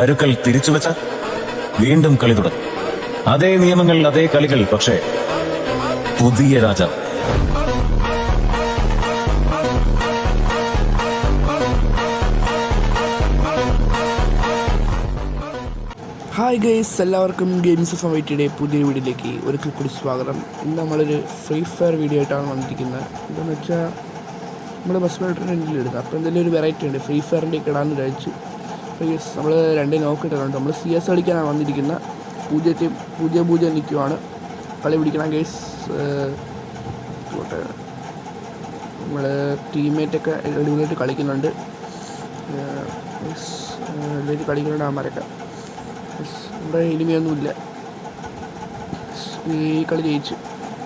കരുക്കൾ തിരിച്ചുവച്ച വീണ്ടും കളി തുടങ്ങി. അതേ നിയമങ്ങൾ അതേ കളികൾ പക്ഷേ പുതിയ രാജാവ്. ഹായ് ഗൈസ് എല്ലാവർക്കും ഗെയിംസ് ഓഫ് വൈറ്റിയുടെ പുതിയ വീഡിയോയിലേക്ക് ഒരിക്കൽ കൂടി സ്വാഗതം. ഇന്ന് നമ്മളൊരു ഫ്രീ ഫയർ വീഡിയോ ആയിട്ടാണ് വന്നിരിക്കുന്നത്. എന്താണെന്ന് വെച്ചാൽ നമ്മൾ ബസ് മെട്രോയിൽ എടുക്കുക അപ്പോൾ എന്തെങ്കിലും ഒരു വെറൈറ്റി ഉണ്ട്. ഫ്രീ ഫയറിന്റെ ഇടാൻ വിചാരിച്ചു ഗൈസ് നമ്മൾ രണ്ട് നോക്ക് ഇട്ടിട്ടുണ്ട് നമ്മൾ സി എസ് കളിക്കാനാണ് വന്നിരിക്കുന്നത് പൂജ്യത്തിൽ പൂജ്യം പൂജ്യം നിൽക്കുവാണ് കളി പിടിക്കണം കേസ് നമ്മൾ ടീമേറ്റൊക്കെ അടിപൊളിയായിട്ട് കളിക്കുന്നുണ്ട്. അടിപൊളിയായിട്ട് കളിക്കുന്നുണ്ട് ആമാരൊക്കെ നമ്മുടെ ഇനിമയൊന്നുമില്ല ഈ കളി ജയിച്ചു.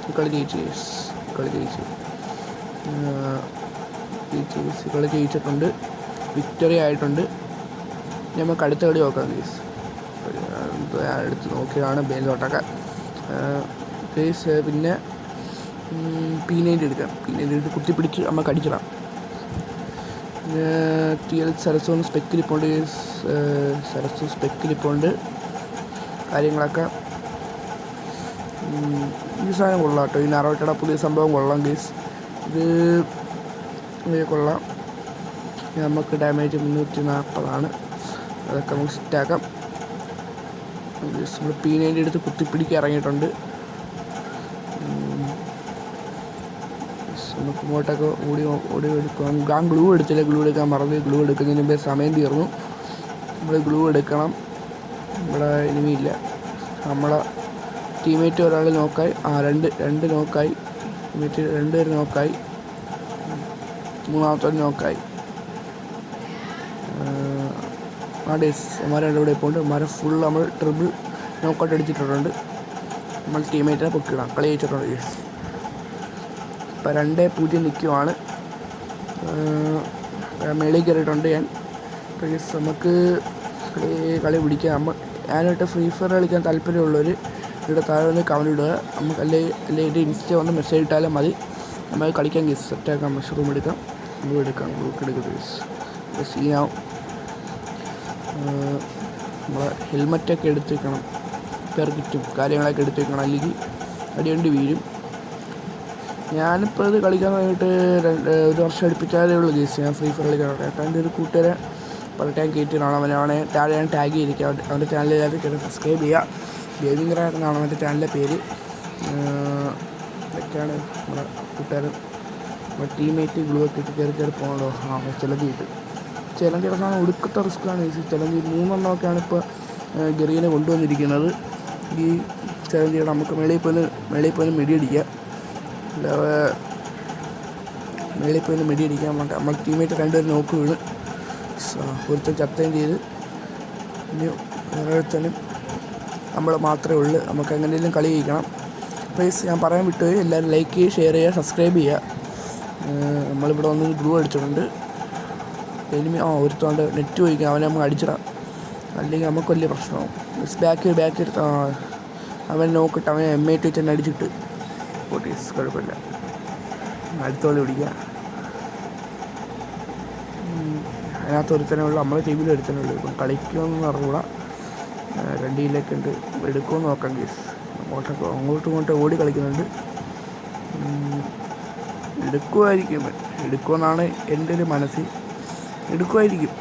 ഈ കളി ജയിച്ചു യെസ് കളി ജയിച്ചു. ജയിച്ചു കളി ജയിച്ചിട്ടുണ്ട് വിക്ടറി ആയിട്ടുണ്ട്. നമുക്ക് അടുത്ത കളി നോക്കാം ഗീസ് അടുത്ത് നോക്കിയതാണ് ബേൽ തൊട്ടൊക്കെ. ഗീസ് പിന്നെ പീനേന്റെ എടുക്കാം. പീനേന്റെ എടുത്ത് കുത്തിപ്പിടിച്ച് കടിക്കണം. പിന്നെ ടി എൽ സരസോൺ സ്പെക്കിലിപ്പോണ്ട് സ്പെക്കിൽ സ്പെക്കിലിപ്പോണ്ട് കാര്യങ്ങളൊക്കെ. ഈ സാധനം കൊള്ളാം കേട്ടോ ഈ നറോട്ടയുടെ പുതിയ സംഭവം കൊള്ളാം ഗീസ് ഇത് കൊള്ളാം. നമുക്ക് ഡാമേജ് മുന്നൂറ്റി നാൽപ്പതാണ് അതൊക്കെ നമുക്ക് സെറ്റാക്കാം നമ്മൾ പീനേന്റെ നൈന്റെ അടുത്ത് കുത്തിപ്പിടിക്ക് ഇറങ്ങിയിട്ടുണ്ട്. നമുക്ക് ഇങ്ങോട്ടൊക്കെ ഓടി ഓടി എടുക്കാം. ഞാൻ ഗ്ലൂ എടുത്തില്ല? ഗ്ലൂ എടുക്കാൻ മറന്നു. ഗ്ലൂ എടുക്കുന്നതിന് മുമ്പേ സമയം തീർന്നു. നമ്മൾ ഗ്ലൂ എടുക്കണം. ഇവിടെ ഇനിമിയില്ല നമ്മളെ ടീമേറ്റ് ഒരാൾ നോക്കായി ആ രണ്ട് രണ്ട് നോക്കായി ടീമേറ്റ് രണ്ട് പേര് നോക്കായി മൂന്നാമത്തെ നോക്കായി ആ ഡേസ് മരം ഇവിടെ ഇപ്പോൾ മരം ഫുൾ നമ്മൾ ട്രിബിൾ നോക്കൗട്ട് അടിച്ചിട്ടുണ്ട്. നമ്മൾ ടീമേറ്റിനെ പൊക്കിടാം കളി ജയിച്ചിട്ടുണ്ട്. യെസ് ഇപ്പം രണ്ട് പൂജ്യം നിൽക്കുവാണ് മേളിൽ കയറിയിട്ടുണ്ട് ഞാൻ. അപ്പോൾ യെസ് നമുക്ക് കളി കളി പിടിക്കാം. നമ്മൾ ഞാനായിട്ട് ഫ്രീ ഫയർ കളിക്കാൻ താല്പര്യമുള്ളവർ ഇവിടെ താഴെ വന്ന് കമന്റ് ഇടുക. നമുക്ക് അല്ലെങ്കിൽ അല്ലെങ്കിൽ ഇൻസ്റ്റ വന്ന് മെസ്സേജ് ഇട്ടാലും മതി. നമ്മൾ കളിക്കാൻ ഗസ് സെറ്റാക്കാം മഷ്റൂം എടുക്കാം. ബ്ലൂ എടുക്കാം. ബ്ലൂക്ക് എടുക്കാം. ഗസ് സീനാവും നമ്മളെ ഹെൽമറ്റൊക്കെ എടുത്ത് വെക്കണം കിറ്റും കാര്യങ്ങളൊക്കെ എടുത്ത് വെക്കണം അല്ലെങ്കിൽ അടിയണ്ടി വീഴും. ഞാനിപ്പോൾ ഇത് കളിക്കാൻ വേണ്ടിയിട്ട് രണ്ട് ഒരു വർഷം അടുപ്പിച്ചാലേ ഉള്ളൂ ഗേസ് ഞാൻ ഫ്രീ ഫയർ കളിക്കാൻ ഏട്ടാ എന്റെ ഒരു കൂട്ടുകാരെ പല ടൈം കയറ്റിയാണ് അവനാണ് താഴെ ഞാൻ ടാഗ് ചെയ്തിരിക്കുക. അവന്റെ ചാനലിൽ കയറി സബ്സ്ക്രൈബ് ചെയ്യുക. ഗെയിമിംഗ് എന്നാണ് അവന്റെ ചാനലിന്റെ പേര്. ഇതൊക്കെയാണ് നമ്മുടെ കൂട്ടുകാരൻ. നമ്മുടെ ടീമേറ്റ് ഗ്ലൂ ഒക്കെ ഇട്ട് കയറി കയറി പോകണല്ലോ ആ ചിലത് ഇട്ട് ചിലന്തി ഇറങ്ങാൻ ഒടുക്കത്തെ റിസ്ക്കാണ് ഈ ചിലന്തി മൂന്നെണ്ണമൊക്കെയാണ് ഇപ്പോൾ ഗെറിയനെ കൊണ്ടുവന്നിരിക്കുന്നത്. ഈ ചിലന്തിയുടെ നമുക്ക് മേളിൽ പോയി മേളിൽ പോയി മെടിയടിക്കാം അല്ലാതെ മേളിൽ പോയി മെടിയടിക്കാൻ വേണ്ട നമ്മൾ ടീമേറ്റ് രണ്ടുപേരും നോക്ക് വീണ്. ഒരുത്തൻ ചത്തയും ചെയ്ത് ഇനി ഓരോരുത്തനും നമ്മൾ മാത്രമേ ഉള്ളൂ. നമുക്ക് എങ്ങനെയെങ്കിലും കളി ജയിക്കണം. പ്ലീസ് ഞാൻ പറയാൻ വിട്ടുപോയി എല്ലാവരും ലൈക്ക് ചെയ്യുക ഷെയർ ചെയ്യുക സബ്സ്ക്രൈബ് ചെയ്യുക. നമ്മളിവിടെ വന്ന് ഗ്രൂ അടിച്ചിട്ടുണ്ട്. എനിമി ആ ഒരുത്തോണ്ട് നെറ്റ് പോയിക്കാം അവനെ നമുക്ക് അടിച്ചിടാം. അല്ലെങ്കിൽ നമുക്ക് വലിയ പ്രശ്നമാവും. ബാക്ക് ബാക്ക് എടുത്ത് അവൻ നോക്കിട്ട് അവനെ എം ഐ ടി വെച്ച് തന്നെ അടിച്ചിട്ട്. പോട്ടീസ് കുഴപ്പമില്ല. അടുത്തോളി പിടിക്കുക. അതിനകത്ത് ഒരുത്തനേ ഉള്ളൂ നമ്മളെ ടീമിൽ ഒരുത്തനേ ഉള്ളൂ ഇപ്പം കളിക്കുമെന്ന് അറിഞ്ഞൂടാ രണ്ടിയിലേക്ക് ഉണ്ട് എടുക്കുമെന്ന് നോക്കാം കേസ് അങ്ങോട്ടൊക്കെ അങ്ങോട്ടും ഇങ്ങോട്ടും ഓടി കളിക്കുന്നുണ്ട്. എടുക്കുമായിരിക്കും. എടുക്കുമെന്നാണ് എന്റെ ഒരു മനസ്സിൽ എടുക്കുമായിരിക്കും.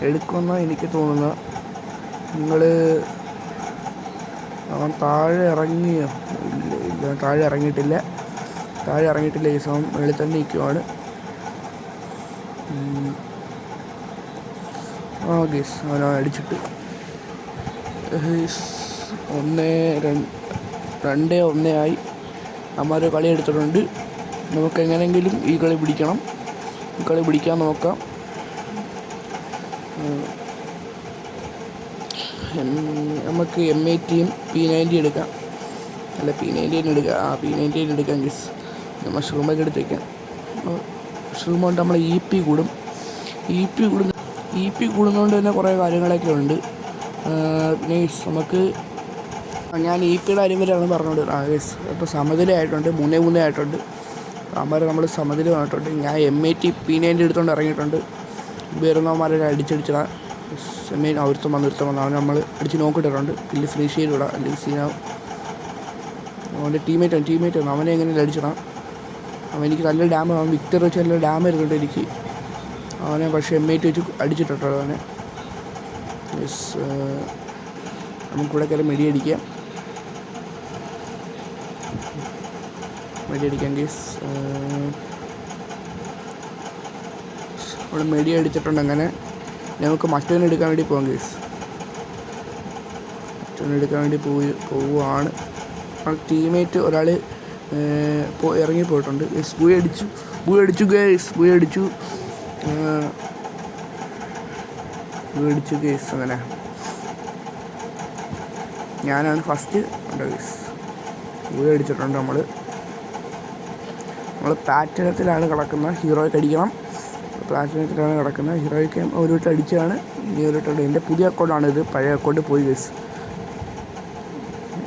എടുക്കുമെന്ന് എനിക്ക് തോന്നുന്ന. നിങ്ങൾ അവൻ താഴെ ഇറങ്ങിയോ താഴെ ഇറങ്ങിയിട്ടില്ല. താഴെ ഇറങ്ങിയിട്ടില്ല. ഈ സമയം വെളിയിൽ തന്നെ നിൽക്കുവാണ്. ആ ഗേസ് അവൻ അടിച്ചിട്ട്. ഒന്ന് രണ്ട് ഒന്നേ ആയി. അമ്മ കളി എടുത്തിട്ടുണ്ട്. നമുക്ക് എങ്ങനെയെങ്കിലും ഈ കളി പിടിക്കണം. കളി പിടിക്കാൻ നോക്കാം. നമുക്ക് എം ഐ ടിയും പി നയന്റി എടുക്കാം. അല്ല പി നയന്റീൻ എടുക്കാം. ആ പി നയന്റീൻ എടുക്കാം ഗസ് മഷ്റൂമൊക്കെ എടുത്ത് വയ്ക്കാം മഷ്റൂം കൊണ്ട് നമ്മൾ ഇ പി കൂടും. ഇ പി കൂടുന്ന ഇ പി കൂടുന്നതുകൊണ്ട് തന്നെ കുറേ കാര്യങ്ങളൊക്കെ ഉണ്ട്. പിന്നെ നമുക്ക് ഞാൻ ഇ പിയുടെ കാര്യം വരെയാണ് പറഞ്ഞുകൊണ്ട് ആ ഗസ് അപ്പോൾ സമനിലയായിട്ടുണ്ട് മൂന്നേ മൂന്നേ ആയിട്ടുണ്ട്. അമ്മമാരെ നമ്മൾ സമനിലമായിട്ടുണ്ട് ഞാൻ M I T P ninety എടുത്തുകൊണ്ട് ഇറങ്ങിയിട്ടുണ്ട്. വരുന്നവന്മാരെ അടിച്ചടിച്ചിടാൻ സെമീൻ ഒരുത്തം വന്ന് ഒരുത്തം വന്ന് നമ്മൾ അടിച്ച് നോക്കിയിട്ടുണ്ട് ഇല്ല ഫിനിഷ് ചെയ്തിടാം അല്ലെങ്കിൽ സീനാവും അവന്റെ ടീമേറ്റ് ടീമേറ്റ് വന്നു അവനെ എങ്ങനെ അടിച്ചിടാം. അവൻ എനിക്ക് നല്ല ഡാം അവൻ വിക്ടർ വെച്ച് നല്ല ഡാം വരുന്നുണ്ട് എനിക്ക്. അവനെ പക്ഷേ എം എയ്റ്റ് വെച്ച് അടിച്ചിട്ടുണ്ടോ അവനെ. യെസ് നമുക്കിവിടെ കയറി മെടി അടിക്കാം കേസ് അവിടെ മെഡി അടിച്ചിട്ടുണ്ട് അങ്ങനെ. നമുക്ക് മറ്റൊന്ന് എടുക്കാൻ വേണ്ടി പോകാം കേസ് മറ്റൊന്ന് എടുക്കാൻ വേണ്ടി പോയി പോവുകയാണ്. ടീമേറ്റ് ഒരാൾ ഇറങ്ങി പോയിട്ടുണ്ട്. ഗേസ് ബുയ അടിച്ചു. ബുയ അടിച്ചു ഗേസ് ബുയ അടിച്ചു. ബുയ ഗേസ് അങ്ങനെ. ഞാനാണ് ഫസ്റ്റ് ഉണ്ട് ഗേസ്? ബുയ അടിച്ചിട്ടുണ്ട് നമ്മൾ നമ്മൾ പാറ്റനത്തിലാണ് കിടക്കുന്നത്. ഹീറോയ്ക്ക് അടിക്കണം. പ്ലാറ്റിനത്തിലാണ് കിടക്കുന്നത്. ഹീറോയ്ക്ക് ഒരു വട്ടം അടിച്ചാണ്. ഇനി ഒരു വട്ടം എന്റെ പുതിയ അക്കൗണ്ടാണ് ഇത് പഴയ അക്കൗണ്ട് പോയി ഗസ്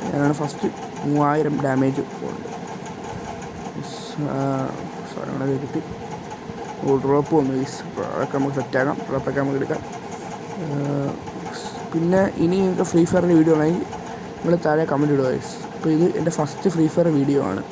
ഞാനാണ് ഫസ്റ്റ് മൂവായിരം ഡാമേജ് പോകുന്നത് സാധനങ്ങളൊക്കെ കിട്ടി. ഡ്രോപ്പ് വന്നു ഗൈസ് അതൊക്കെ നമുക്ക് സെറ്റാക്കാം ഡ്രോപ്പൊക്കെ നമുക്ക് എടുക്കാം. പിന്നെ ഇനി ഫ്രീ ഫയറിന്റെ വീഡിയോ ആണെങ്കിൽ നിങ്ങൾ താഴെ കമന്റ് ഇടുക ഗൈസ് അപ്പോൾ ഇത് എന്റെ ഫസ്റ്റ് ഫ്രീ ഫയർ വീഡിയോ ആണ്.